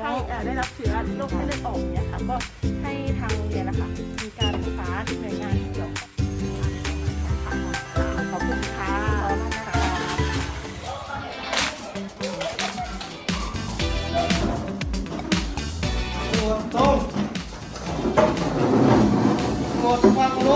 ไข้ได้รับเชื้อโรคไข้เลือดออกเนี่ยค่ะ ก็ให้ทางโรงเรียนนะคะมีการประสานหน่วยงานที่เกี่ยวข้องขอบคุณค่ะตรงหมดความเค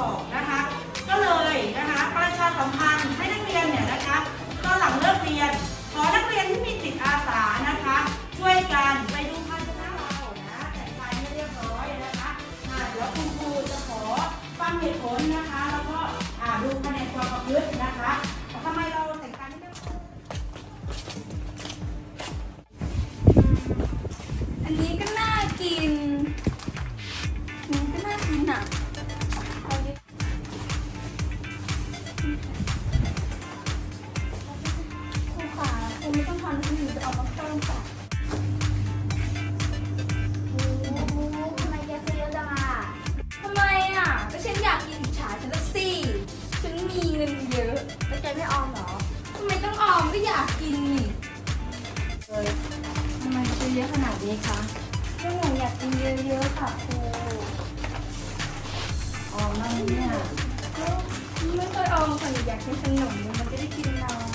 สองนะคะ ก็เลยนะคะประชาสัมพันธ์ให้นักเรียนเนี่ยนะคะตอนหลังเลิกเรียน ขอนักเรียนที่มีจิตอาสานะคะ ช่วยกันไปดูภาชนะเรานะแต่งกายให้เรียบร้อยนะคะอ่าเดี๋ยวคุณครูจะขอฟังเหตุผลนะคะ แล้วก็อ่าดูคะแนนความประพฤตินะคะทำไมเราแต่งกายไม่เรียบร้อยอันนี้ก็น่ากินอันนี้ก็น่ากินอะ ทำไมแกซื้อเยอะจังอะทำไมอะก็ฉันอยากกินอิจฉาฉันละสิ ฉันมีเงินเยอะแล้วแกไม่ออมเหรอทำไมต้องออมก็อยากกินนี่ทำไมซื้อเยอะขนาดนี้คะก็หนูอยากกินเยอะๆค่ะครูออมมากเนี่ยก็ไม่เคยออมค่ะหนูอยากกินขนมมันจะได้กินน้อย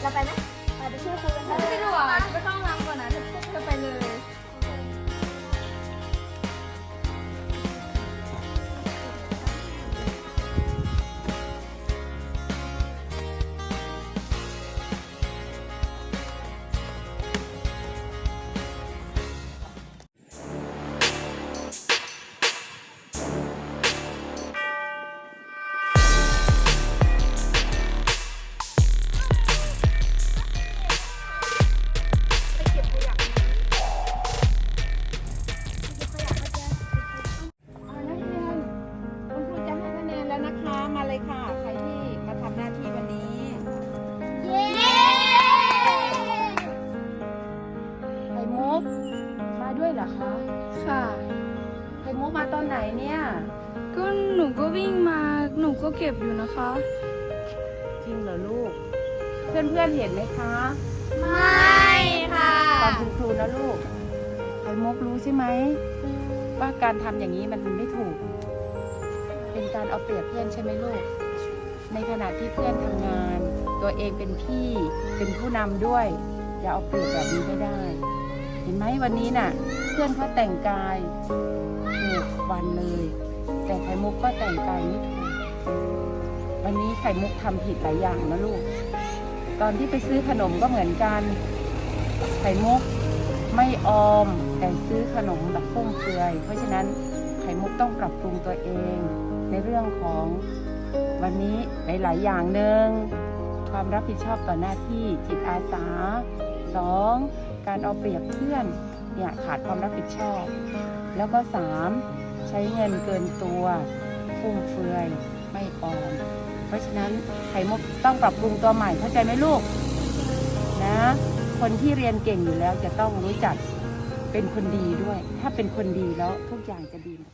เราไปไหมไปไปช่วยครูกันเถไม่อะสะดวกจะไปเข้าห้องน้ำก่อนนะ เหรอคะ ค่ะ ไข่มุกมาตอนไหนเนี่ย ก็หนูก็วิ่งมาหนูก็เก็บอยู่นะคะ จริงเหรอลูก เพื่อนๆเห็นไหมคะไม่ค่ะตอนคุณครูนะลูก ไข่มุกรู้ใช่ไหมว่าการทำอย่างนี้มันไม่ถูก เป็นการเอาเปรียบเพื่อนใช่ไหมลูก ในขณะที่เพื่อนทำงาน ตัวเองเป็นพี่เป็นผู้นำด้วยอย่าเอาเปรียบแบบนี้ไม่ได้เห็นไหมวันนี้น่ะ เพื่อนเขาแต่งกายถูกวันเลย แต่ไข่มุกก็แต่งกายไม่ถูกวันนี้ไข่มุกทำผิดหลายอย่างนะลูก ตอนที่ไปซื้อขนมก็เหมือนกัน ไข่มุกไม่ออมแต่ซื้อขนมแบบฟุ่มเฟือย เพราะฉะนั้นไข่มุกต้องปรับปรุงตัวเอง ในเรื่องของวันนี้หลาย ๆ อย่างหนึ่งความรับผิดชอบต่อหน้าที่จิตอาสาสอง การเอาเปรียบเพื่อนเนี่ยขาดความรับผิดชอบ แล้วก็สามใช้เงินเกินตัวฟุ่มเฟือยไม่ออม เพราะฉะนั้นไข่มุกต้องปรับปรุงตัวใหม่เข้าใจไหมลูกนะคนที่เรียนเก่งอยู่แล้วจะต้องรู้จักเป็นคนดีด้วย ถ้าเป็นคนดีแล้วทุกอย่างจะดีหมด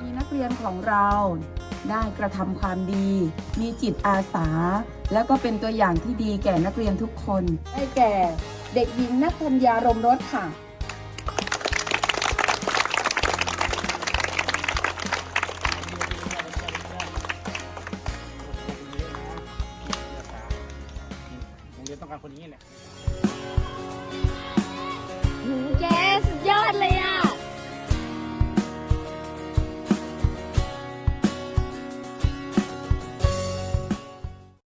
มีนักเรียนของเรา ได้กระทำความดี มีจิตอาสา แล้วก็เป็นตัวอย่างที่ดีแก่นักเรียนทุกคน ได้แก่เด็กหญิงนัทธัญญารมรสค่ะ โรงเรียนต้องการคนนี้แหละ